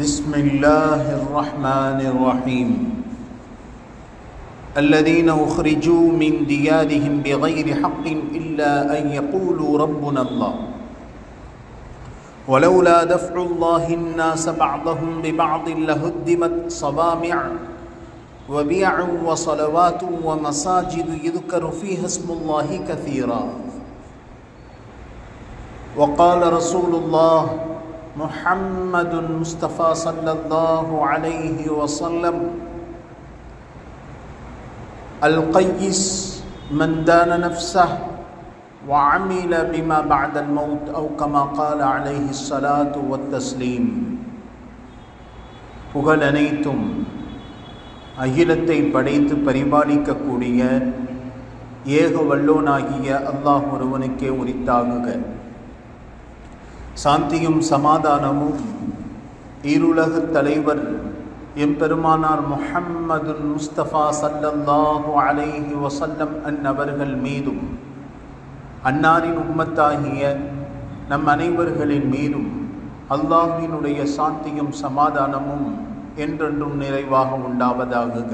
بسم الله الرحمن الرحيم الذين اخرجوا من ديارهم بغير حق الا ان يقولوا ربنا الله ولولا دفع الله الناس بعضهم ببعض لهدمت صوامع وبيع وصلوات ومساجد يذكر فيها اسم الله كثيرا وقال رسول الله محمد مصطفى صلى الله عليه وسلم القيس من دان نفسه وعمل بما بعد الموت او كما قال عليه الصلاه والتسليم புகழ் அனைத்தும் அகிலத்தை படைத்து பரிபாலிக்கக்கூடிய ஏக வல்லோனாகிய அல்லாஹ் ஒருவனுக்கே உரித்தாகுக சாந்தியும் சமாதானமும் ஈருலக தலைவர் எம்பெருமானார் முஹம்மது முஸ்தபா சல்லல்லாஹு அலைஹி வசல்லம் அன்னவர்கள் மீதும் அன்னாரின் உம்மத்தாகிய நம் அனைவர்களின் மீதும் அல்லாஹினுடைய சாந்தியும் சமாதானமும் என்றென்றும் நிறைவாக உண்டாவதாகுக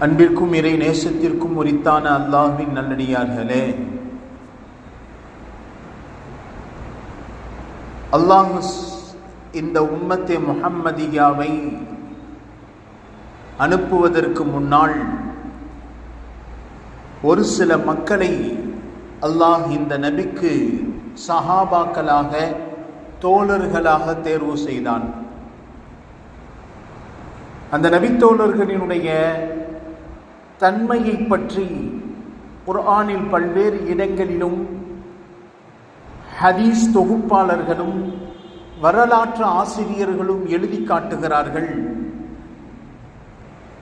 அன்பிற்கும் இறை நேசத்திற்கும் உரித்தான அல்லாஹின் நல்லடியார்களே அல்லாஹ் இந்த உம்மத்தை முஹம்மதியாவை அனுப்புவதற்கு முன்னால் ஒரு சில மக்களை அல்லாஹ் இந்த நபிக்கு சஹாபாக்களாக தோழர்களாக தேர்வு செய்தான். அந்த நபித்தோழர்களினுடைய தன்மையை பற்றி குர்ஆனில் பல்வேறு இடங்களிலும் ஹதீஸ் தொகுப்பாளர்களும் வரலாற்று ஆசிரியர்களும் எழுதி காட்டுகிறார்கள்.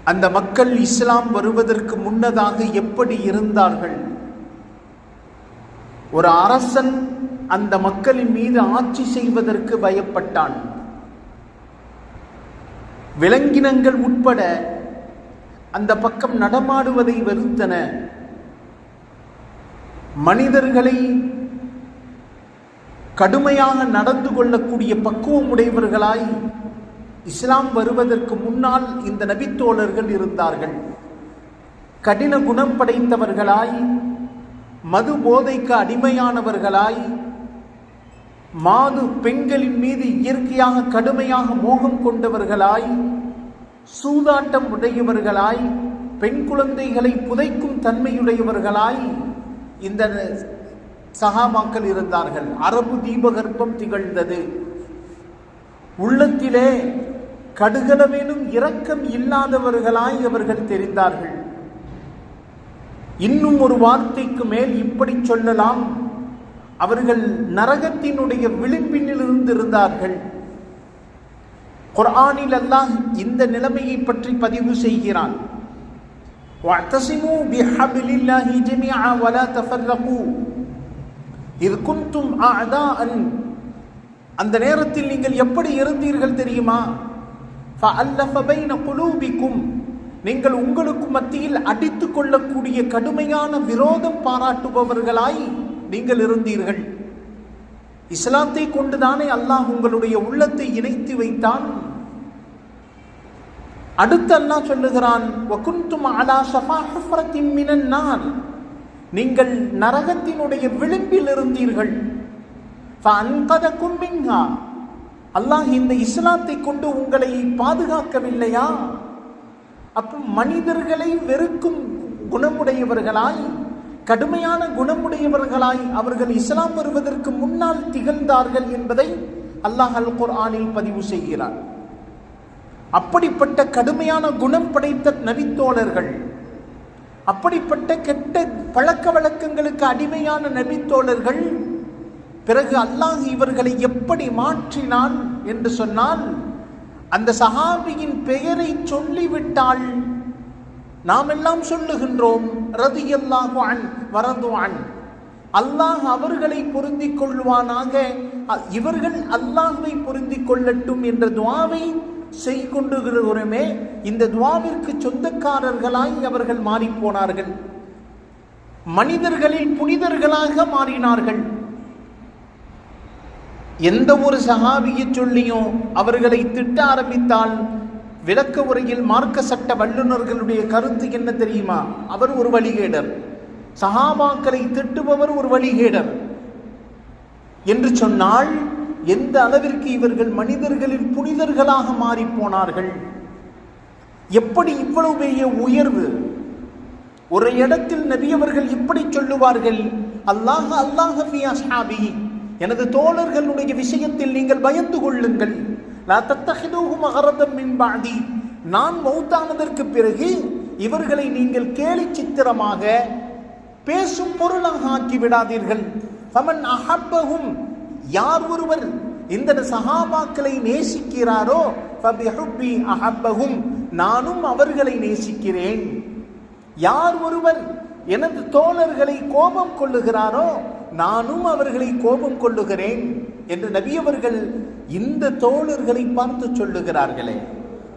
அந்த மக்கள் இஸ்லாம் வருவதற்கு முன்னதாக எப்படி இருந்தார்கள்? ஒரு அரசன் அந்த மக்களின் மீது ஆட்சி செய்வதற்கு பயப்பட்டான். விலங்கினங்கள் உட்பட அந்த பக்கம் நடமாடுவதை வெறுத்தன. மனிதர்களை கடுமையாக நடந்து கொள்ளக்கூடிய பக்குவம் உடையவர்களாய் இஸ்லாம் வருவதற்கு முன்னால் இந்த நபித்தோழர்கள் இருந்தார்கள். கடின குணம் படைத்தவர்களாய் மது போதைக்கு அடிமையானவர்களாய் மாது பெண்களின் மீது இயற்கையாக கடுமையாக மோகம் கொண்டவர்களாய் சூதாட்டம் உடையவர்களாய் பெண் குழந்தைகளை புதைக்கும் தன்மையுடையவர்களாய் இந்த சகாமாக்கள் இருந்தார்கள் அரபு தீபகற்பம் திகழ்ந்தது உள்ளத்திலே கடுகளவேனும் இரக்கம் இல்லாதவர்களாய் அவர்கள் தெரிந்தார்கள் இன்னும் ஒரு வார்த்தைக்கு மேல் இப்படி சொல்லலாம் அவர்கள் நரகத்தினுடைய விளிம்பினிலிருந்து இருந்தார்கள் குர்ஆனில் அல்லாஹ் இந்த நிலைமையை பற்றி பதிவு செய்கிறான் واعتصموا بحبل الله جميعا ولا تفرقوا இது குந்தும் அதான் அந்த நேரத்தில் நீங்கள் எப்படி இருந்தீர்கள் தெரியுமா? குலூபிக்கும். நீங்கள் உங்களுக்கு மத்தியில் அடித்து கொள்ளக்கூடிய கடுமையான விரோதம் பாராட்டுபவர்களாய் நீங்கள் இருந்தீர்கள். இஸ்லாத்தை கொண்டுதானே அல்லாஹ் உங்களுடைய உள்ளத்தை இணைத்து வைத்தான். அடுத்து அல்லாஹ் சொல்லுகிறான் நீங்கள் நரகத்தினுடைய விளிம்பில் இருந்தீர்கள் அல்லாஹ் இந்த இஸ்லாத்தை கொண்டு உங்களை பாதுகாக்கவில்லையா? அப்போ மனிதர்களை வெறுக்கும் குணமுடையவர்களாய் கடுமையான குணமுடையவர்களாய் அவர்கள் இஸ்லாம் வருவதற்கு முன்னால் திகழ்ந்தார்கள் என்பதை அல்லாஹ் அல் குர்ஆனில் பதிவு செய்கிறார். அப்படிப்பட்ட கடுமையான குணம் படைத்த நபித்தோழர்கள் அப்படிப்பட்ட கெட்ட பழக்க வழக்கங்களுக்கு அடிமையான நபித்தோழர்கள் பிறகு அல்லாஹ் இவர்களை எப்படி மாற்றினான் என்று சொன்னால் அந்த சஹாபியின் பெயரை சொல்லிவிட்டால் நாம் எல்லாம் சொல்லுகின்றோம் ரதி அன் வரதுவான் அல்லாஹ் அவர்களை பொருந்திக் கொள்வானாக இவர்கள் அல்லாஹ்வை பொருந்திக் கொள்ளட்டும் என்ற துவாவை செய்கொண்டுகிறவருமே இந்த துவாவிற்கு சொந்தக்காரர்களாய் அவர்கள் மாறிப் போனார்கள் மனிதர்களில் புனிதர்களாக மாறினார்கள். எந்த ஒரு சகாபியை சொல்லியும் அவர்களை திட்ட ஆரம்பித்தால் விளக்க உரையில் மார்க்க சட்ட வல்லுநர்களுடைய கருத்து என்ன தெரியுமா? அவர் ஒரு வழிகேடர். சகாபாக்களை திட்டுபவர் ஒரு வழிகேடர். என்று சொன்னால் எந்த அளவிற்கு இவர்கள் மனிதர்களில் புனிதர்களாக மாறிப் போனார்கள் எப்படி இவ்வளவு பெரிய உயர்வு? ஒரு இடத்தில் நபியவர்கள் இப்படி சொல்லுவார்கள்? அல்லாஹ் அல்லாஹ் ஹாபி எனது தோழர்களுடைய விஷயத்தில் நீங்கள் பயந்து கொள்ளுங்கள். நான் மௌத்தானதற்கு பிறகு இவர்களை நீங்கள் கேலி சித்திரமாக பேசும் பொருளாக ஆக்கி விடாதீர்கள். ஃபமன் அஹப்பஹும். யார் ஒருவர் இந்த சஹாபாக்களை நேசிக்கிறாரோ ஃபபிஹுப்பி நானும் அவர்களை நேசிக்கிறேன். யார் ஒருவர் எனது தோழர்களை கோபம் கொள்ளுகிறாரோ நானும் அவர்களை கோபம் கொள்ளுகிறேன் என்று நபியவர்கள் இந்த தோழர்களை பார்த்து சொல்லுகிறார்களே.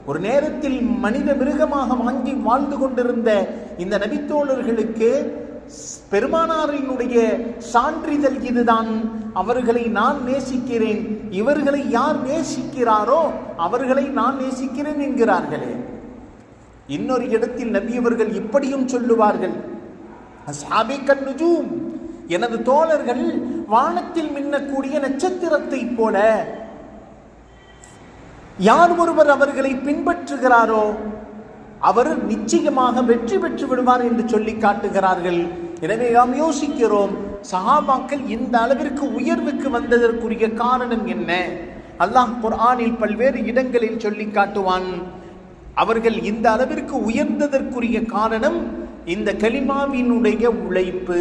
ஒரு நேரத்தில் மனித மிருகமாக வாங்கி வாழ்ந்து கொண்டிருந்த இந்த நபித்தோழர்களுக்கு பெருமானாரினுடைய சான்றிதழ் இதுதான். அவர்களை நான் நேசிக்கிறேன். இவர்களை யார் நேசிக்கிறாரோ அவர்களை நான் நேசிக்கிறேன் என்கிறார்களே. இன்னொரு இடத்தில் நபியவர்கள் இப்படியும் சொல்லுவார்கள். எனது தோழர்கள் வானத்தில் மின்னக்கூடிய நட்சத்திரத்தை போல யார் ஒருவர் அவர்களை பின்பற்றுகிறாரோ அவர் நிச்சயமாக வெற்றி பெற்று விடுவார் என்று சொல்லி காட்டுகிறார்கள். எனவே நாம் யோசிக்கிறோம் சஹாபாக்கள் இந்த அளவிற்கு உயர்வுக்கு வந்ததற்குரிய காரணம் என்ன? அல்லாஹ் குர்ஆனில் பல்வேறு இடங்களில் சொல்லி காட்டுவான் அவர்கள் இந்த அளவிற்கு உயர்ந்ததற்குரிய காரணம் இந்த கலிமாவினுடைய உழைப்பு.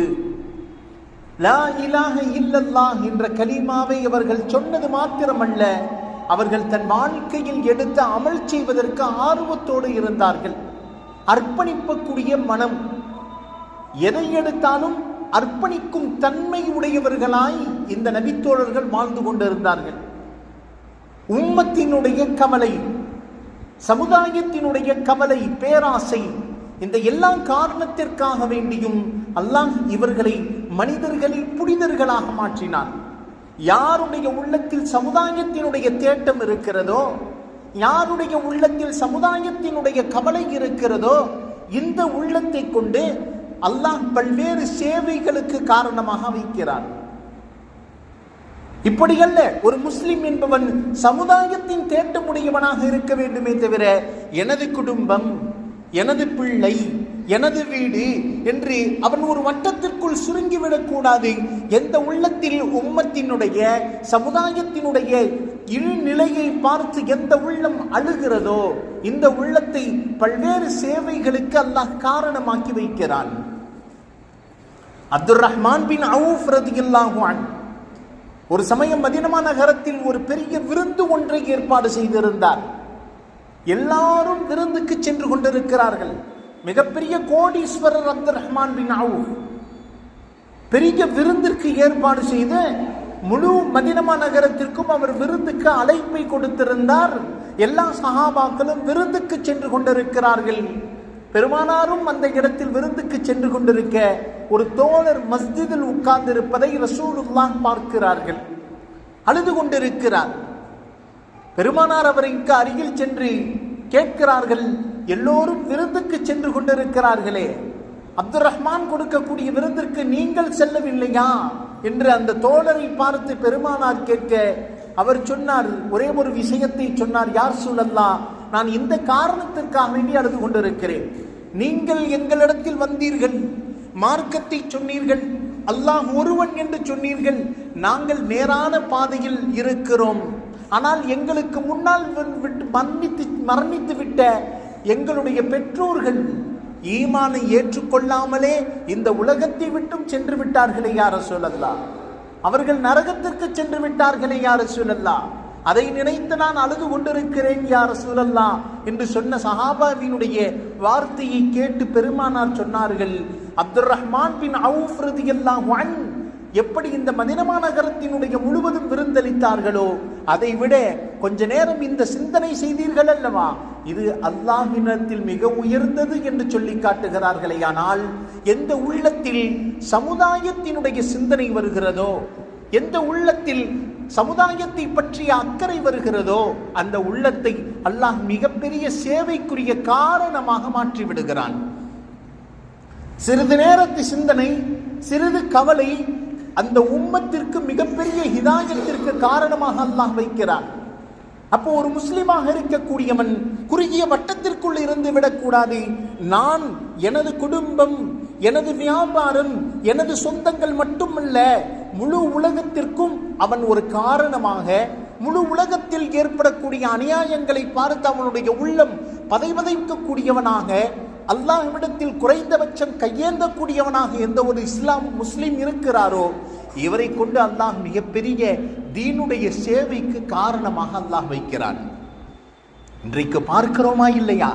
லா இலாக இல்லல்லா என்ற கலிமாவை அவர்கள் சொன்னது மாத்திரமல்ல அவர்கள் தன் வாழ்க்கையில் எடுத்து அமல் செய்வதற்கு ஆர்வத்தோடு இருந்தார்கள். அர்ப்பணிப்பக்கூடிய மனம் எதை எடுத்தாலும் அர்ப்பணிக்கும் தன்மை உடையவர்களாய் இந்த நபித்தோழர்கள் வாழ்ந்து கொண்டிருந்தார்கள். உம்மத்தினுடைய கவலை சமுதாயத்தினுடைய கவலை பேராசை இந்த எல்லா காரணத்திற்காக வேண்டியும் அல்லாஹ் இவர்களை மனிதர்களில் புனிதர்களாக மாற்றினான். யாருடைய உள்ளத்தில் சமுதாயத்தினுடைய தேட்டம் இருக்கிறதோ யாருடைய உள்ளத்தில் சமுதாயத்தினுடைய கவலை இருக்கிறதோ இந்த உள்ளத்தை கொண்டு அல்லாஹ் பல்வேறு சேவைகளுக்கு காரணமாக வைக்கிறான். இப்படியல்ல ஒரு முஸ்லிம் என்பவன் சமுதாயத்தின் தேட்டமுடையவனாக இருக்க வேண்டுமே தவிர எனது குடும்பம் எனது பிள்ளை எனது வீடு என்று அவன் ஒரு வட்டத்திற்குள் சுருங்கிவிடக்கூடாது எந்த உள்ளத்தில் உம்மத்தினுடைய சமுதாயத்தினுடைய இழ்நிலையை பார்த்து எந்த உள்ளம் அழுகிறதோ இந்த உள்ளத்தை பல்வேறு சேவைகளுக்கு அல்லாஹ் காரணமாக்கி வைக்கிறான். அப்துல் ரஹ்மான் பின் அவுஃப் ரதியல்லாஹு ஒரு சமயம் மதினமா நகரத்தில் ஒரு பெரிய விருந்து ஒன்றை ஏற்பாடு செய்திருந்தார். எல்லாரும் விருந்துக்கு சென்று கொண்டிருக்கிறார்கள். மிகப்பெரிய கோடீஸ்வரர் அப்துல் ரஹ்மான் பின் அவு பெரிய விருந்திற்கு ஏற்பாடு செய்து முழு மதினமா நகரத்திற்கும் அவர் விருந்துக்கு அழைப்பை கொடுத்திருந்தார். எல்லா சஹாபாக்களும் விருந்துக்கு சென்று கொண்டிருக்கிறார்கள். பெருமானாரும் அந்த இடத்தில் விருந்துக்கு சென்று கொண்டிருக்க ஒரு தோழர் மஸ்ஜிதில் உட்கார்ந்திருப்பதை ரசூலுல்லாஹ் பார்க்கிறார்கள். அழுது கொண்டிருக்கிறார். பெருமானார் அவருக்கு அருகில் சென்று கேட்கிறார்கள் எல்லோரும் விருந்துக்கு சென்று கொண்டிருக்கிறார்களே. அப்துல் ரஹ்மான் கொடுக்கக்கூடிய விருந்திற்கு நீங்கள் செல்லவில்லையா? என்று அந்த தோழரை பார்த்து பெருமானார் கேட்க அவர் சொன்னார் ஒரே ஒரு விஷயத்தை சொன்னார் யார் சூழல்லா? நான் இந்த காரணத்திற்காக வேண்டி அழுது கொண்டிருக்கிறேன். நீங்கள் எங்களிடத்தில் வந்தீர்கள் மார்க்கத்தை சொன்னீர்கள் அல்லாஹ் ஒருவன் என்று சொன்னீர்கள் நாங்கள் நேரான பாதையில் இருக்கிறோம். ஆனால் எங்களுக்கு முன்னால் வந்து விட்டு மன்னித்து மரணித்து விட்ட எங்களுடைய பெற்றோர்கள் ஈமானை ஏற்றுக்கொள்ளாமலே இந்த உலகத்தை விட்டும் சென்று விட்டார்களே யார சொல்லல்லா அவர்கள் நரகத்திற்கு சென்று விட்டார்களே யார சூழல்லா அதை நினைத்து நான் அழுது கொண்டிருக்கிறேன் யார சூழல்லா என்று சொன்ன சஹாபாவினுடைய வார்த்தையை கேட்டு பெருமானார் சொன்னார்கள். அப்துல் ரஹ்மான் பின் அவுஃப் எல்லாம் ஒன் எப்படி இந்த மதினமா நகரத்தினுடைய முழுவதும் விருந்தளித்தார்களோ அதை விட கொஞ்ச நேரம் இந்த சிந்தனை செய்தீர்கள் அல்லவா? இது அல்லாஹினத்தில் மிக உயர்ந்தது என்று சொல்லி காட்டுகிறார்களே ஆனால் எந்த உள்ளத்தில் சமுதாயத்தினுடைய சிந்தனை வருகிறதோ எந்த உள்ளத்தில் சமுதாயத்தை பற்றிய அக்கறை வருகிறதோ அந்த உள்ளத்தை அல்லாஹ் மிகப்பெரிய சேவைக்குரிய காரணமாக மாற்றி விடுகிறான் சிறிது நேரத்து சிந்தனை சிறிது கவலை அந்த உம்மத்திற்கு மிகப்பெரிய ஹிதாயத்திற்கு காரணமாக அல்லாஹ் வைக்கிறான். அப்போ ஒரு முஸ்லீமாக இருக்கக்கூடியவன் குறுகிய வட்டத்திற்குள் இருந்து விடக்கூடாது நான் எனது குடும்பம் எனது வியாபாரம் எனது சொந்தங்கள் மட்டுமல்ல முழு உலகத்திற்கும் அவன் ஒரு காரணமாக முழு உலகத்தில் ஏற்படக்கூடிய அநியாயங்களை பார்த்து அவனுடைய உள்ளம் பதைவதைக்கக்கூடியவனாக அல்லாஹ்விடத்தில் குறைந்தபட்சம் கையேந்தக்கூடியவனாக எந்த ஒரு இஸ்லாம் முஸ்லீம் இருக்கிறாரோ இவரை கொண்டு அல்லாஹ் மிகப்பெரிய தீனுடைய சேவைக்கு காரணமாக அல்லாஹ் வைக்கிறான். இன்றைக்கு பார்க்கிறோமா இல்லையா?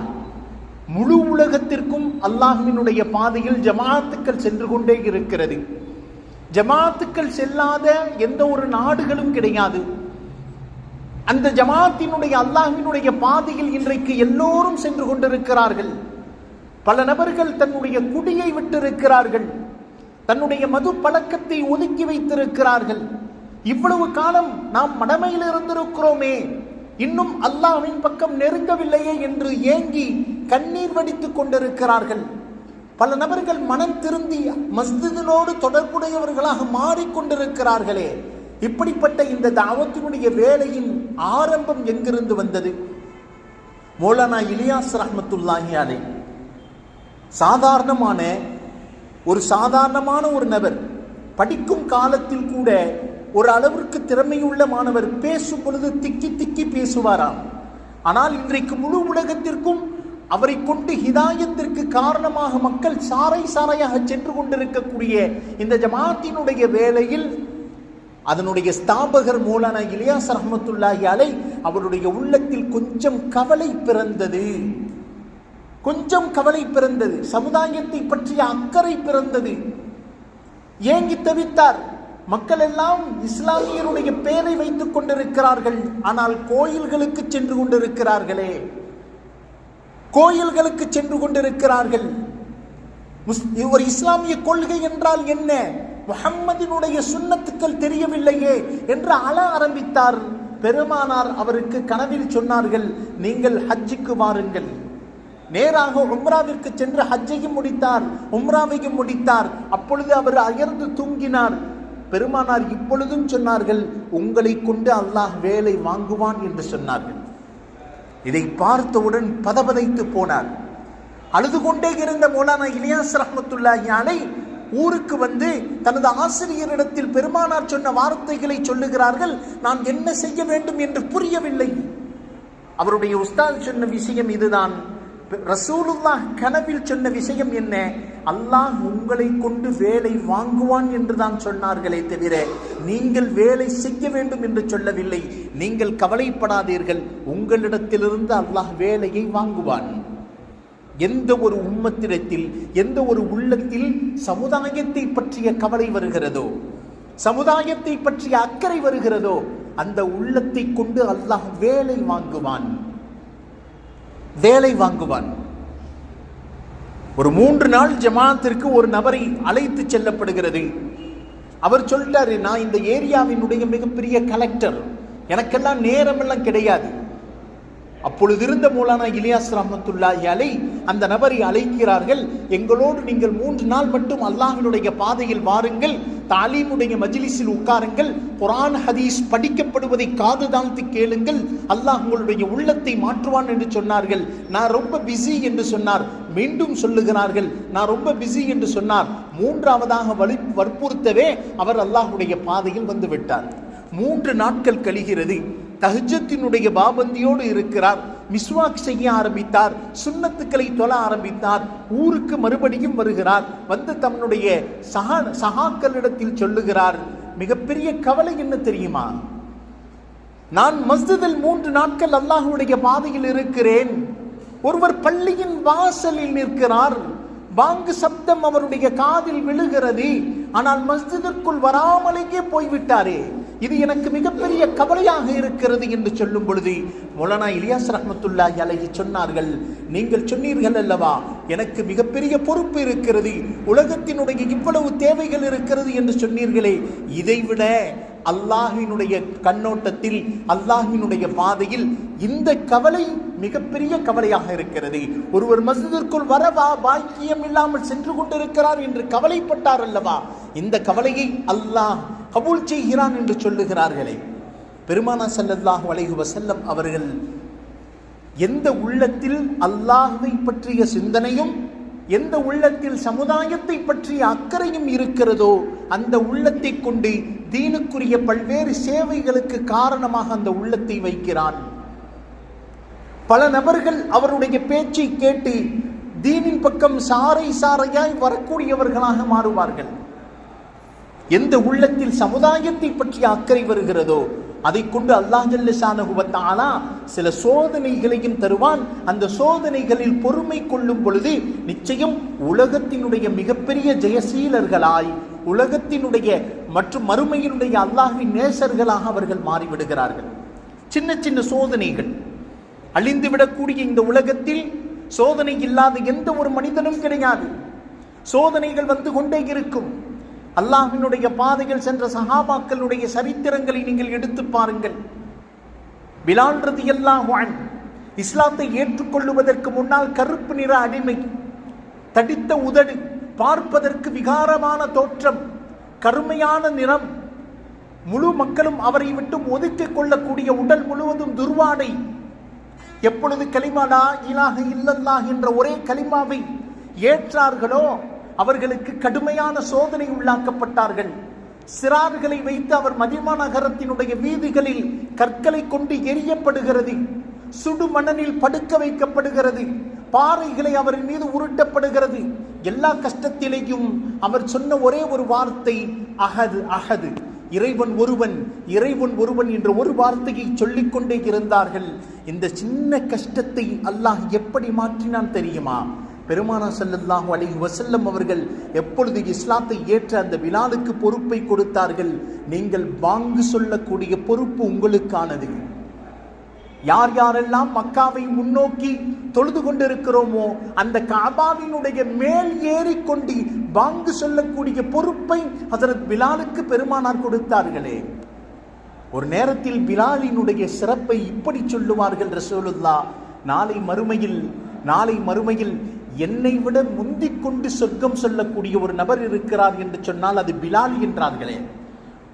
முழு உலகத்திற்கும் அல்லாஹினுடைய பாதையில் ஜமாத்துக்கள் சென்று கொண்டே இருக்கிறது. ஜமாத்துக்கள் செல்லாத எந்த ஒரு நாடுகளும் கிடையாது. அந்த ஜமாத்தினுடைய அல்லாஹினுடைய பாதையில் இன்றைக்கு எல்லோரும் சென்று கொண்டிருக்கிறார்கள். பல நபர்கள் தன்னுடைய குடியை விட்டிருக்கிறார்கள். தன்னுடைய மது பழக்கத்தை ஒதுக்கி வைத்திருக்கிறார்கள். இவ்வளவு காலம் நாம் மடமையில் இருந்திருக்கிறோமே. இன்னும் அல்லாஹ்வின் பக்கம் நெருங்கவில்லையே என்று ஏங்கி கண்ணீர் வடித்துக் கொண்டிருக்கிறார்கள். பல நபர்கள் மனம் திருந்தி மஸ்திதினோடு தொடர்புடையவர்களாக மாறிக்கொண்டிருக்கிறார்களே. இப்படிப்பட்ட இந்த தாவத்தினுடைய வேலையின் ஆரம்பம் எங்கிருந்து வந்தது? மௌலானா இலியாஸ் ரஹமத்துல்லாஹி அலை சாதாரணமான ஒரு சாதாரணமான ஒரு நபர் படிக்கும் காலத்தில் கூட ஒரு அளவிற்கு திறமையுள்ள மாணவர் பேசும் பொழுது திக்கி திக்கி பேசுவாராம் ஆனால் இன்றைக்கு முழு உலகத்திற்கும் அவரை கொண்டு ஹிதாயத்திற்கு காரணமாக மக்கள் சாறை சாறையாக சென்று கொண்டிருக்கக்கூடிய இந்த ஜமாத்தினுடைய வேலையில் அதனுடைய ஸ்தாபகர் மூலான இலியாஸ் ரஹமத்துல்லாஹி அலை அவருடைய உள்ளத்தில் கொஞ்சம் கவலை பிறந்தது. கொஞ்சம் கவலை பிறந்தது. சமுதாயத்தை பற்றிய அக்கறை பிறந்தது. ஏங்கி தவித்தார். மக்கள் எல்லாம் இஸ்லாமியருடைய பெயரை வைத்துக் கொண்டிருக்கிறார்கள். ஆனால் கோயில்களுக்கு சென்று கொண்டிருக்கிறார்களே. கோயில்களுக்கு சென்று கொண்டிருக்கிறார்கள். முஸ்- ஒரு இஸ்லாமிய கொள்கை என்றால் என்ன? முகம்மதினுடைய சுண்ணத்துக்கள் தெரியவில்லையே என்று அழ ஆரம்பித்தார். பெருமானார் அவருக்கு கனவில் சொன்னார்கள் நீங்கள் ஹஜ்ஜுக்கு வாருங்கள். நேராக உம்ராவிற்கு சென்று ஹஜ்ஜையும் முடித்தார் உம்ராவையும் முடித்தார். அப்பொழுது அவர் அயர்ந்து தூங்கினார். பெருமானார் இப்பொழுதும் சொன்னார்கள் உங்களை கொண்டு அல்லாஹ் வேலை வாங்குவான் என்று சொன்னார்கள். இதை பார்த்தவுடன் பதபதைத்து போனார். அழுது கொண்டே இருந்த மௌலானா இலியாஸ் ரஹமத்துல்லா யானை ஊருக்கு வந்து தனது ஆசிரியரிடத்தில் பெருமானார் சொன்ன வார்த்தைகளை சொல்லுகிறார்கள் நான் என்ன செய்ய வேண்டும் என்று புரியவில்லை. அவருடைய உஸ்தாத் சொன்ன விஷயம் இதுதான். ரசூலுல்லாஹ் கனவில் சொன்ன விஷயம் என்ன? அல்லாஹ் உங்களை கொண்டு வேலை வாங்குவான் என்று தான் சொன்னார்களே தவிர நீங்கள் வேலை செய்ய வேண்டும் என்று சொல்லவில்லை. நீங்கள் கவலைப்படாதீர்கள். உங்களிடத்திலிருந்து அல்லாஹ் வேலையை வாங்குவான். எந்த ஒரு உம்மத்திடத்தில் எந்த ஒரு உள்ளத்தில் சமுதாயத்தை பற்றிய கவலை வருகிறதோ சமுதாயத்தை பற்றிய அக்கறை வருகிறதோ அந்த உள்ளத்தை கொண்டு அல்லாஹ் வேலை வாங்குவான். வேலை வாங்குவான். ஒரு மூன்று நாள் ஜமாத்திற்கு ஒரு நபரை அழைத்து செல்லப்படுகிறது. அவர் சொல்லிட்டாரு நான் இந்த ஏரியாவினுடைய மிகப்பெரிய கலெக்டர் எனக்கெல்லாம் நேரமெல்லாம் கிடையாது. அப்பொழுது இருந்த மூலானா இலியாஸ் ரஹமத்துல்லா அலை அந்த நபரை அழைக்கிறார்கள். எங்களோடு நீங்கள் மூன்று நாள் மட்டும் அல்லாஹினுடைய பாதையில் வாருங்கள். தாலீமுடைய மஜிலிஸில் உட்காருங்கள். குரான் ஹதீஸ் படிக்கப்படுவதை காது தாழ்த்தி கேளுங்கள். அல்லாஹ் உங்களுடைய உள்ளத்தை மாற்றுவான் என்று சொன்னார்கள். நான் ரொம்ப பிஸி என்று சொன்னார். மீண்டும் சொல்லுகிறார்கள். நான் ரொம்ப பிஸி என்று சொன்னார். மூன்றாவதாக வலி வற்புறுத்தவே அவர் அல்லாஹுடைய பாதையில் வந்து விட்டார். மூன்று நாட்கள் கழிகிறது. தஹஜத்தினுடைய பாபந்தியோடு இருக்கிறார். மிஸ்வாக் செய்ய ஆரம்பித்தார் சுண்ணத்துக்களை தொழ ஆரம்பித்தார் ஊருக்கு மறுபடியும் வருகிறார் வந்து தன்னுடைய சகா சகாக்களிடத்தில் சொல்லுகிறார் மிகப்பெரிய கவலை என்ன தெரியுமா? நான் மஸ்ஜிதில் மூன்று நாட்கள் அல்லாஹுடைய பாதையில் இருக்கிறேன். ஒருவர் பள்ளியின் வாசலில் நிற்கிறார் பாங்கு சப்தம் அவருடைய காதில் விழுகிறது ஆனால் மஸ்ஜிதிற்குள் வராமலேயே போய்விட்டாரே. இது எனக்கு மிகப்பெரிய கவலையாக இருக்கிறது என்று சொல்லும் பொழுது மொலனா இலியாஸ் ரஹமத்துல்லாஹி அலைஹி சொன்னார்கள் நீங்கள் சொன்னீர்கள் அல்லவா? எனக்கு மிகப்பெரிய பொறுப்பு இருக்கிறது உலகத்தினுடைய இவ்வளவு தேவைகள் இருக்கிறது என்று சொன்னீர்களே இதைவிட அல்லாஹினுடைய கண்ணோட்டத்தில் அல்லாஹினுடைய பாதையில் இந்த கவலை மிகப்பெரிய கவலையாக இருக்கிறது. ஒருவர் மசிதிற்குள் வரவா பாக்கியம் இல்லாமல் சென்று கொண்டிருக்கிறார் என்று கவலைப்பட்டார் அல்லவா? இந்த கவலையை அல்லாஹ் கபூல் செய்கிறான் என்று சொல்லுகிறார்களே. பெருமானா செல்லல்லாஹ் அலைஹி வசல்லம் அவர்கள் எந்த உள்ளத்தில் அல்லாஹுவை பற்றிய சிந்தனையும் எந்த உள்ளத்தில் சமுதாயத்தை பற்றிய அக்கறையும் இருக்கிறதோ அந்த உள்ளத்தை கொண்டு தீனுக்குரிய பல்வேறு சேவைகளுக்கு காரணமாக அந்த உள்ளத்தை வைக்கிறான். பல நபர்கள் அவருடைய பேச்சை கேட்டு தீனின் பக்கம் சாறை சாறையாய் வரக்கூடியவர்களாக மாறுவார்கள். எந்த உள்ளத்தில் சமுதாயத்தை பற்றி அக்கறை வருகிறதோ அதை கொண்டு அல்லாஹ் ஜல்லஷானகுவத்தாலா சில சோதனைகளையும் தருவான். அந்த சோதனைகளில் பொறுமை கொள்ளும் பொழுது நிச்சயம் உலகத்தினுடைய மிகப்பெரிய ஜெயசீலர்களாய் உலகத்தினுடைய மற்றும் மறுமையினுடைய அல்லாஹின் நேசர்களாக அவர்கள் மாறிவிடுகிறார்கள். சின்ன சின்ன சோதனைகள். அழிந்து விடக்கூடிய இந்த உலகத்தில் சோதனை இல்லாத எந்த ஒரு மனிதனும் கிடையாது. சோதனைகள் வந்து கொண்டே இருக்கும். அல்லாஹினுடைய பாதைகள் சென்ற சஹாபாக்களுடைய சரித்திரங்களை நீங்கள் எடுத்து பாருங்கள். பிலால் எல்லாம் இஸ்லாத்தை ஏற்றுக்கொள்ளுவதற்கு முன்னால் கருப்பு நிற அடிமை தடித்த உதடு பார்ப்பதற்கு விகாரமான தோற்றம் கருமையான நிறம். முழு மக்களும் அவரை விட்டு ஒதுக்கிக் கொள்ளக்கூடிய உடல் முழுவதும் துர்வாடை. எப்பொழுது கலிமாலா இலாக இல்லல்லா என்ற ஒரே கலிமாவை ஏற்றார்களோ அவர்களுக்கு கடுமையான சோதனை உள்ளாக்கப்பட்டார்கள். சிறார்களை வைத்து அவர் மதிமா நகரத்தினுடைய வீதிகளில் கற்களை கொண்டு எரியப்படுகிறது சுடு மணலில் படுக்க வைக்கப்படுகிறது. பாறைகளை அவரின் மீது உருட்டப்படுகிறது. எல்லா கஷ்டத்திலேயும் அவர் சொன்ன ஒரே ஒரு வார்த்தை அகது அகது. இறைவன் ஒருவன் இறைவன் ஒருவன் என்ற ஒரு வார்த்தையை சொல்லிக்கொண்டே இருந்தார்கள். இந்த சின்ன கஷ்டத்தை அல்லாஹ் எப்படி மாற்றினான் தெரியுமா? பெருமானா செல்லல்லாஹு அலி வசல்லம் அவர்கள் எப்பொழுது இஸ்லாத்தை ஏற்ற அந்த விழாவுக்கு பொறுப்பை கொடுத்தார்கள் நீங்கள் வாங்கு சொல்லக்கூடிய பொறுப்பு உங்களுக்கானது. யார் யாரெல்லாம் மக்காவை முன்னோக்கி தொழுது கொண்டிருக்கிறோமோ அந்த காபாவினுடைய மேல் ஏறிக்கொண்டு பாங்கு சொல்லக்கூடிய பொறுப்பை ஹஜரத் பிலாலுக்கு பெருமானார் கொடுத்தார்களே. ஒரு நேரத்தில் பிலாலினுடைய சிறப்பை இப்படி சொல்லுவார்கள் ரசூலுல்லா நாளை மறுமையில் நாளை மறுமையில் என்னை விட முந்திக் கொண்டு சொர்க்கம் சொல்லக்கூடிய ஒரு நபர் இருக்கிறார் என்று சொன்னால் அது பிலால் என்றார்களே.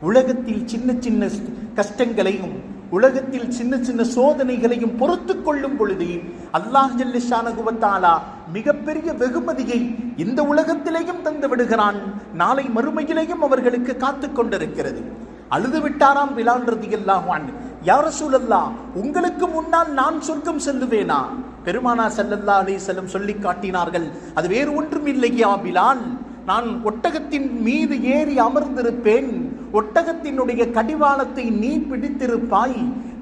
உலகத்தில் சின்ன சின்ன கஷ்டங்களையும் உலகத்தில் சின்ன சின்ன சோதனைகளையும் பொறுத்து கொள்ளும் பொழுது அல்லாஹ் ஜல்லிஷானகுவத்தாலா மிகப்பெரிய வெகுமதியை இந்த உலகத்திலேயும் தந்து விடுகிறான். நாளை மறுமையிலேயும் அவர்களுக்கு காத்து கொண்டிருக்கிறது. அழுது விட்டாராம் பிலால் ரதியல்லாஹான் யார சூழல்லா உங்களுக்கு முன்னால் நான் சொர்க்கம் செல்லுவேனா? பெருமானா செல்லல்லா அலி செல்லம் சொல்லி காட்டினார்கள் அது வேறு ஒன்றும் இல்லையா பிலால்? நான் ஒட்டகத்தின் மீது ஏறி அமர்ந்திருப்பேன். ஒட்டகத்தினுடைய கடிவாளத்தை நீ பிடித்திருப்பாய்.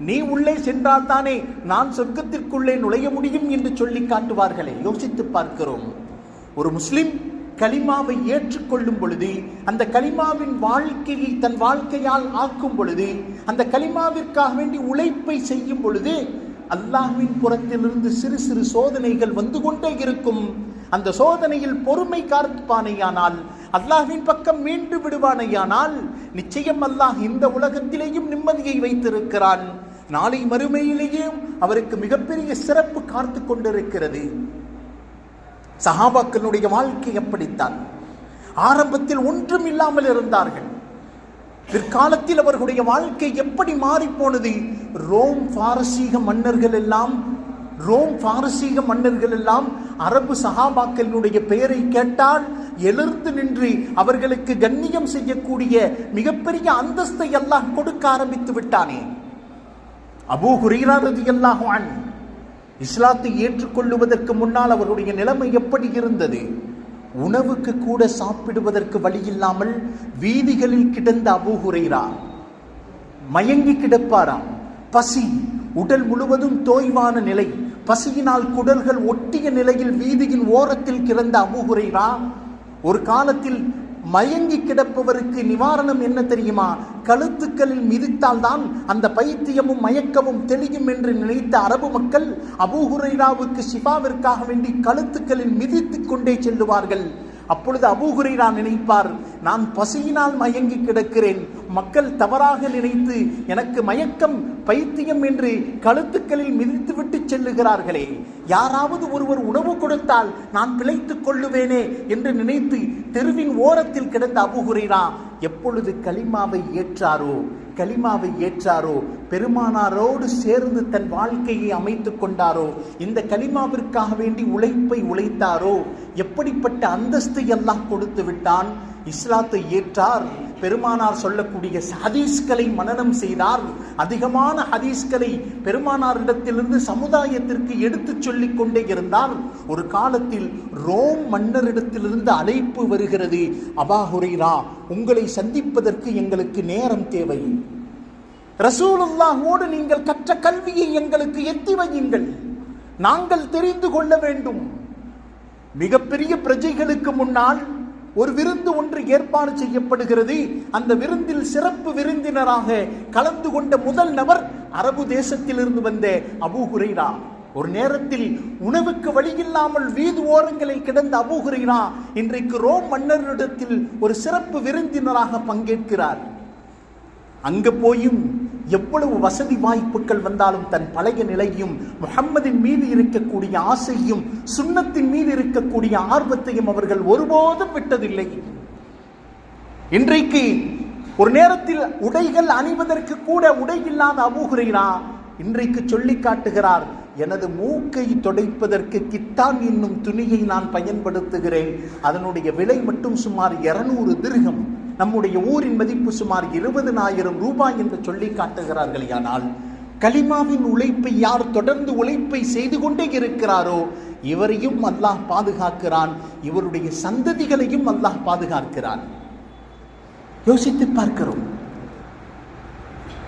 நீ உள்ளே சென்றால் தானே நான் சொர்க்கத்திற்குள்ளே நுழைய முடியும் என்று சொல்லி காட்டுவார்களே. யோசித்து பார்க்கிறோம். ஒரு முஸ்லிம் கலிமாவை ஏற்றுக்கொள்ளும் பொழுது அந்த கலிமாவின் வாழ்க்கையை தன் வாழ்க்கையால் ஆக்கும் பொழுது அந்த கலிமாவிற்காக வேண்டி உழைப்பை செய்யும் பொழுது அல்லாஹ்வின் புறத்திலிருந்து சிறு சிறு சோதனைகள் வந்து கொண்டே இருக்கும். அந்த சோதனையில் பொறுமை காப்பானையானால் அல்லாஹின் பக்கம் மீண்டு விடுவானையானால் நிச்சயம் அல்லாஹ் இந்த உலகத்திலேயும் நிம்மதியை வைத்திருக்கிறான். நாளை மறுமையிலேயும் அவருக்கு மிகப்பெரிய சிறப்பு காத்து கொண்டிருக்கிறது. சஹாபாக்களுடைய வாழ்க்கை எப்படித்தான் ஆரம்பத்தில் ஒன்றும் இல்லாமல் இருந்தார்கள். பிற்காலத்தில் அவர்களுடைய வாழ்க்கை எப்படி மாறிப்போனது? ரோம் பாரசீக மன்னர்கள் எல்லாம் ரோம் பாரசீக மன்னர்கள் எல்லாம் அரபு சகாபாக்களினுடைய பெயரை கேட்டால் எழுந்து நின்று அவர்களுக்கு கண்ணியம் செய்யக்கூடிய மிகப்பெரிய அந்தஸ்தை எல்லாம் கொடுக்க ஆரம்பித்து விட்டானே. அபூ ஹுரைரா எல்லாம் அன் இஸ்லாத்தை ஏற்றுக்கொள்ளுவதற்கு முன்னால் அவருடைய நிலைமை எப்படி இருந்தது? உணவுக்கு கூட சாப்பிடுவதற்கு வழி இல்லாமல் வீதிகளில் கிடந்த அபூஹுரைரா மயங்கி கிடப்பாராம். பசி உடல் முழுவதும் தோய்வான நிலை. பசியினால் குடல்கள் ஒட்டிய நிலையில் வீதியின் ஓரத்தில் கிடந்த அபுகுரைரா ஒரு காலத்தில் மயங்கி கிடப்பவருக்கு நிவாரணம் என்ன தெரியுமா? கழுத்துக்களில் மிதித்தால்தான் அந்த பைத்தியமும் மயக்கமும் தெளியும் என்று நினைத்த அரபு மக்கள் அபூஹுரைராவுக்கு சிபாவிற்காக வேண்டி கழுத்துக்களில் மிதித்துக் கொண்டே செல்லுவார்கள். அப்பொழுது அபூஹுரைரா நினைப்பார் நான் பசியினால் மயங்கி கிடக்கிறேன். மக்கள் தவறாக நினைத்து எனக்கு மயக்கம் பைத்தியம் என்று கழுத்துக்களில் மிதித்துவிட்டு செல்லுகிறார்களே. யாராவது ஒருவர் உணவு கொடுத்தால் நான் பிழைத்துக் கொள்ளுவேனே என்று நினைத்து தெருவின் ஓரத்தில் கிடந்த அபுகுரைரா எப்பொழுது களிமாவை ஏற்றாரோ? கலிமாவை ஏற்றாரோ? பெருமானாரோடு சேர்ந்து தன் வாழ்க்கையை அமைத்து கொண்டாரோ? இந்த கலிமாவிற்காக வேண்டி உழைப்பை உழைத்தாரோ? எப்படிப்பட்ட அந்தஸ்தை எல்லாம் கொடுத்து விட்டான்? இஸ்லாத்தை ஏற்றார். பெருமானார் சொல்லக்கூடிய ஹதீஸ்களை மனனம் செய்தார். அதிகமான ஹதீஸ்களை பெருமானாரிடத்திலிருந்து சமுதாயத்திற்கு எடுத்துச் சொல்லிக் கொண்டே இருந்தார். ஒரு காலத்தில் ரோம் மன்னரிடத்திலிருந்து அழைப்பு வருகிறது. அபாஹுரைரா உங்களை சந்திப்பதற்கு எங்களுக்கு நேரம் தேவை. ரசூலுல்லாஹோடு நீங்கள் கற்ற கல்வியை எங்களுக்கு எத்தி வையுங்கள். நாங்கள் தெரிந்து கொள்ள வேண்டும். மிகப்பெரிய பிரஜைகளுக்கு முன்னால் ஒரு விருந்து ஒன்று ஏற்பாடு செய்யப்படுகிறது. அந்த விருந்தில் சிறப்பு விருந்தினராக கலந்து கொண்ட முதல் நபர் அரபு தேசத்திலிருந்து வந்த அபு ஹுரைரா. ஒரு நேரத்தில் உணவுக்கு வழியில்லாமல் வீது ஓரங்களில் கிடந்த அபு ஹுரைரா இன்றைக்கு ரோம் மன்னரிடத்தில் ஒரு சிறப்பு விருந்தினராக பங்கேற்கிறார். அங்கு போயும் எவ்வளவு வசதி வாய்ப்புகள் வந்தாலும் தன் பழைய நிலையும் முகம்மதின் மீது இருக்கக்கூடிய ஆசையும் சுண்ணத்தின் மீது இருக்கக்கூடிய ஆர்வத்தையும் அவர்கள் ஒருபோதும் விட்டதில்லை. இன்றைக்கு ஒரு நேரத்தில் உடைகள் அணிவதற்கு கூட உடை இல்லாத அபூகுரைரா இன்றைக்கு சொல்லி காட்டுகிறார் எனது மூக்கை துடைப்பதற்கு கித்தான் என்னும் துணியை நான் பயன்படுத்துகிறேன். அதனுடைய விலை மட்டும் சுமார் இருநூறு திருகம். நம்முடைய ஊரின் மதிப்பு சுமார் இருபதனாயிரம் ரூபாய் என்று சொல்லி காட்டுகிறார்கள் ஆனால் கலிமாவின் உழைப்பை யார் தொடர்ந்து உழைப்பை செய்து கொண்டே இருக்கிறாரோ இவரையும் அல்லாஹ் பாதுகாக்கிறான் இவருடைய சந்ததிகளையும் அல்லாஹ் பாதுகாக்கிறான். யோசித்து பார்க்கிறோம்.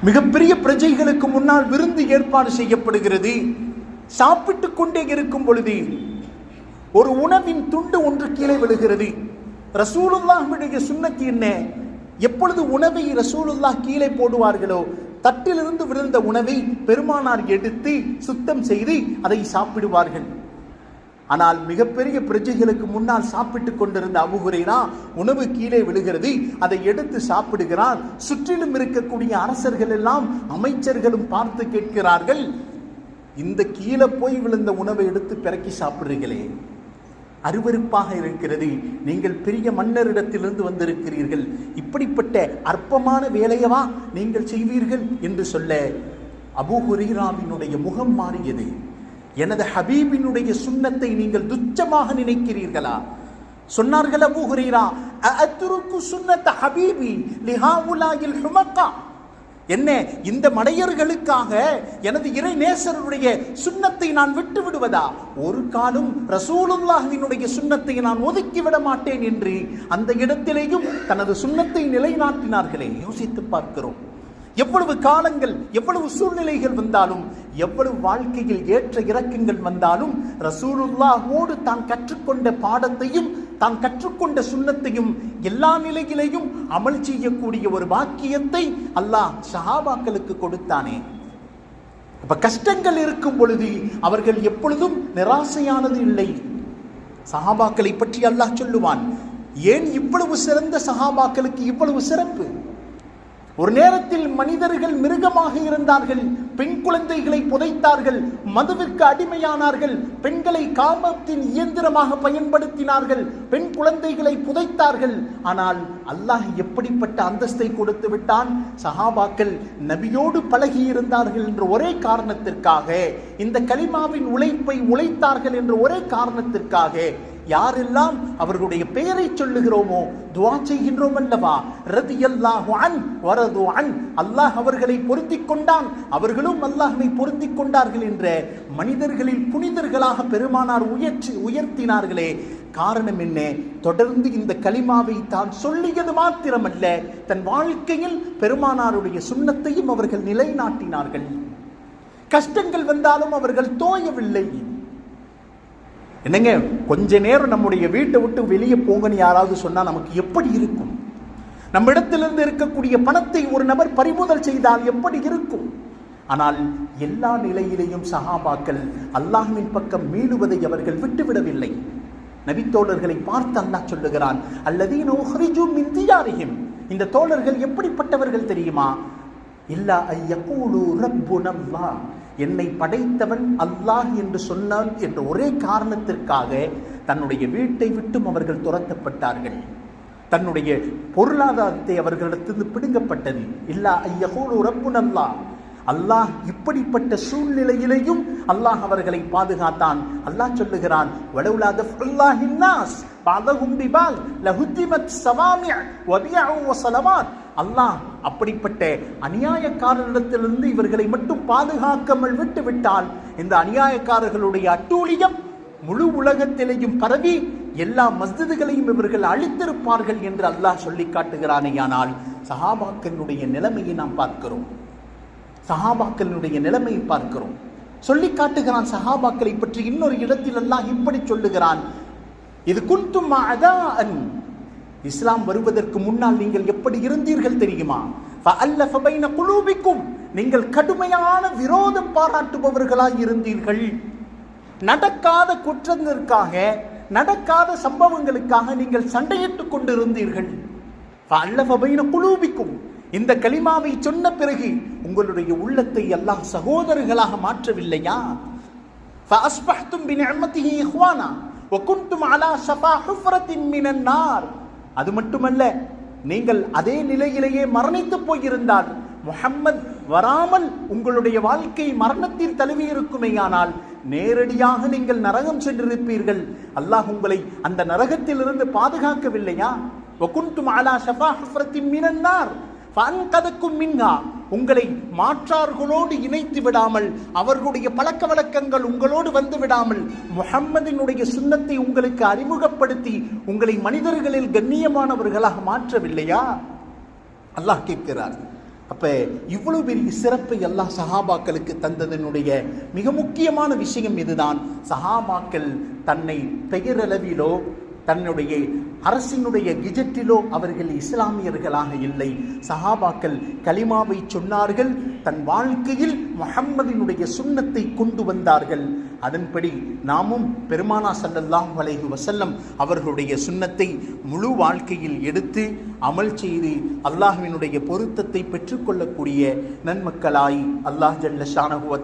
மிகப்பெரிய பிரஜைகளுக்கு முன்னால் விருந்து ஏற்பாடு செய்யப்படுகிறது. சாப்பிட்டு கொண்டே இருக்கும் பொழுது ஒரு உணவின் துண்டு ஒன்று கீழே விழுகிறது. ரசூலுல்லாஹுடைய சுண்ணத்து என்ன? எப்பொழுது உணவை ரசூலுல்லா கீழே போடுவார்களோ தட்டிலிருந்து விழுந்த உணவை பெருமானார் எடுத்து சுத்தம் செய்து அதை சாப்பிடுவார்கள். ஆனால் மிகப்பெரிய பிரஜைகளுக்கு முன்னால் சாப்பிட்டுக் கொண்டிருந்த அபுகுரைனா உணவு கீழே விழுகிறது அதை எடுத்து சாப்பிடுகிறார். சுற்றிலும் இருக்கக்கூடிய அரசர்கள் எல்லாம் அமைச்சர்களும் பார்த்து கேட்கிறார்கள் இந்த கீழே போய் விழுந்த உணவை எடுத்து பிறக்கி சாப்பிடுறீங்களே அருவருப்பாக இருக்கிறது. நீங்கள் பெரிய மன்னரிடத்திலிருந்து வந்திருக்கிறீர்கள். இப்படிப்பட்ட அற்பமான வேலையவா நீங்கள் செய்வீர்கள் என்று சொல்ல அபு ஹுரைராவினுடைய முகம் மாறியது. எனது ஹபீபினுடைய சுண்ணத்தை நீங்கள் துச்சமாக நினைக்கிறீர்களா? சொன்னார்கள் அபூ ஹுரைரா அஅத்ருக்கு சுன்னத்த ஹபீபி லிஹாவுலாயில் ஹுமக்கா? என்ன இந்த மடையர்களுக்காக எனது இறை நேசருடைய சுண்ணத்தை நான் விட்டு விடுவதா? ஒரு காலம் ரசூலுல்லாஹினுடைய சுண்ணத்தை நான் ஒதுக்கி விட மாட்டேன் என்று அந்த இடத்திலேயும் தனது சுண்ணத்தை நிலைநாட்டினார்களே. யோசித்து பார்க்கிறோம். எவ்வளவு காலங்கள் எவ்வளவு சூழ்நிலைகள் வந்தாலும் எவ்வளவு வாழ்க்கையில் ஏற்ற இறக்கங்கள் வந்தாலும் ரசூலுல்லாஹோடு தான் கற்றுக்கொண்ட பாடத்தையும் தான் கற்றுக்கொண்ட சுண்ணத்தையும் எல்லா நிலையிலையும் அமல் செய்யக்கூடிய ஒரு பாக்கியத்தை அல்லாஹ் சஹாபாக்களுக்கு கொடுத்தானே. அப்ப கஷ்டங்கள் இருக்கும் பொழுது அவர்கள் எப்பொழுதும் நிராசையானது இல்லை. சஹாபாக்களை பற்றி அல்லாஹ் சொல்லுவான் ஏன் இவ்வளவு சிறந்த சஹாபாக்களுக்கு இவ்வளவு சிறப்பு? ஒரு நேரத்தில் மனிதர்கள் மிருகமாக இருந்தார்கள் பெண் குழந்தைகளை புதைத்தார்கள் மதுவிற்கு அடிமையானார்கள் பெண்களை காமத்தின் இயந்திரமாக பயன்படுத்தினார்கள் பெண் குழந்தைகளை புதைத்தார்கள். ஆனால் அல்லாஹ் எப்படிப்பட்ட அந்தஸ்தை கொடுத்து விட்டான்? சஹாபாக்கள் நபியோடு பழகி இருந்தார்கள் என்ற ஒரே காரணத்திற்காக இந்த கலிமாவின் உழைப்பை உழைத்தார்கள் என்ற ஒரே காரணத்திற்காக யாரெல்லாம் அவர்களுடைய பெயரை சொல்லுகிறோமோ துவா செய்கின்றோம் அல்லவா ரதியல்லாஹு அன் வரது அன். அல்லாஹ் அவர்களை பொருத்தி கொண்டான். அவர்களும் அல்லாஹை பொருத்தி கொண்டார்கள் என்ற மனிதர்களில் புனிதர்களாக பெருமானார் உயர்த்தி உயர்த்தினார்களே. காரணம் என்ன? தொடர்ந்து இந்த களிமாவை தான் சொல்லியது மாத்திரமல்ல. தன் வாழ்க்கையில் பெருமானாருடைய சுண்ணத்தையும் அவர்கள் நிலைநாட்டினார்கள். கஷ்டங்கள் வந்தாலும் அவர்கள் தோயவில்லை. என்னங்க கொஞ்ச நேரம் நம்முடைய வீட்டை விட்டு வெளியே போங்கன்னு யாராவது சொன்னால் நமக்கு எப்படி இருக்கும்? நம்ம இடத்திலிருந்து இருக்கக்கூடிய பணத்தை ஒரு நபர் பறிமுதல் செய்தால் எப்படி இருக்கும்? ஆனால் எல்லா நிலையிலேயும் சஹாபாக்கள் அல்லாஹ்வின் பக்கம் மீளுவதை அவர்கள் விட்டுவிடவில்லை. நபித்தோழர்களை பார்த்து அல்லாஹ் சொல்லுகிறான் அல்லதீனோ ஹரிஜும் மிந்தியாரிஹிம் இந்த தோழர்கள் எப்படிப்பட்டவர்கள் தெரியுமா? இல்லா ஐயகூலு ரப்புனல்லாஹ். என்னை படைத்தவன் அல்லாஹ் என்று சொன்னான் என்ற ஒரே காரணத்திற்காக தன்னுடைய வீட்டை விட்டும் அவர்கள் துரத்தப்பட்டார்கள். தன்னுடைய பொருளாதாரத்தை அவர்களிடத்திலிருந்து பிடுங்கப்பட்டது. இல்லா ஐயகூலு ரப்புனல்லாஹ் அல்லாஹ். இப்படிப்பட்ட சூழ்நிலையிலையும் அல்லாஹ் அவர்களை பாதுகாத்தான். அல்லாஹ் சொல்லுகிறான் பாதகும் பிபால் லஹுத்திமத் சவாமி' வபியஉ வஸலவாத் அல்லாஹ் அப்படிப்பட்ட அநியாயக்காரரிடத்திலிருந்து இவர்களை மட்டும் பாதுகாக்காமல் விட்டுவிட்டால் இந்த அநியாயக்காரர்களுடைய அட்டூழியம் முழு உலகத்திலேயும் பரவி எல்லா மஸ்ஜிதுகளையும் இவர்கள் அழித்திருப்பார்கள் என்று அல்லாஹ் சொல்லி காட்டுகிறானேயானால் சஹாபாக்களுடைய நிலைமையை நாம் பார்க்கிறோம். சஹாபாக்களுடைய நிலைமையை பார்க்கிறோம். சொல்லி காட்டுகிறான் சஹாபாக்களை பற்றி இன்னொரு இடத்தில் அல்லாஹ் இப்படி சொல்லுகிறான் இது குன்தும் அதான் இஸ்லாம் வருவதற்கு முன்னால் நீங்கள் எப்படி இருந்தீர்கள் தெரியுமா? குலூபிக்கும். நீங்கள் கடுமையான விரோதம் பாராட்டுபவர்களாய் இருந்தீர்கள். நடக்காத குற்றத்திற்காக நடக்காத சம்பவங்களுக்காக நீங்கள் சண்டையிட்டுக் கொண்டிருந்தீர்கள். அல்லபைன குலூபிக்கும். இந்த களிமாவை சொன்ன பிறகு உங்களுடைய உள்ளத்தை எல்லாம் சகோதரர்களாக மாற்றவில்லையா? வகுந்தும் அலா ஷபா ஹுஃப்ரத்தின் மினன்னார் அது மட்டுமல்ல நீங்கள் அதே நிலையிலேயே மரணித்து போயிருந்தால் முகம்மது வராமல் உங்களுடைய வாழ்க்கை மரணத்தில் தழுவி இருக்குமேயானால் நேரடியாக நீங்கள் நரகம் சென்றிருப்பீர்கள். அல்லாஹ் உங்களை அந்த நரகத்திலிருந்து பாதுகாக்கவில்லையா? வகுந்தும் அலா ஷபா ஹுஃபரத்தின் மினன்னார் ஃபன்கதக்கும் மின்ஹா உங்களை மாற்றார்களோடு இணைத்து விடாமல் அவர்களுடைய பழக்க வழக்கங்கள் உங்களோடு வந்து விடாமல் முகம்மதினுடைய சுண்ணத்தை உங்களுக்கு அறிமுகப்படுத்தி உங்களை மனிதர்களில் கண்ணியமானவர்களாக மாற்றவில்லையா? அல்லாஹ் கேட்கிறார். அப்ப இவ்வளவு பெரிய சிறப்பை எல்லா சஹாபாக்களுக்கு தந்ததனுடைய மிக முக்கியமான விஷயம் இதுதான். சஹாபாக்கள் தன்னை பெயரளவிலோ தன்னுடைய அரசினுடைய கிஜெட்டிலோ அவர்கள் இஸ்லாமியர்களாக இல்லை. சஹாபாக்கள் கலிமாவை சொன்னார்கள் தன் வாழ்க்கையில் முகம்மதினுடைய சுண்ணத்தை கொண்டு வந்தார்கள். அதன்படி நாமும் பெருமானா சல்லல்லாஹ் அலைஹி வசல்லம் அவர்களுடைய சுண்ணத்தை முழு வாழ்க்கையில் எடுத்து அமல் செய்து அல்லாஹினுடைய பொருத்தத்தை பெற்றுக்கொள்ளக்கூடிய நன்மக்களாய் அல்லாஹ் ஜல்ல ஷானஹு வ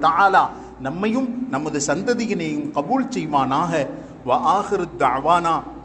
நம்மையும் நமது சந்ததியினையும் கபூல் செய்வானாக. வ ஆஹிரு தஅவானா.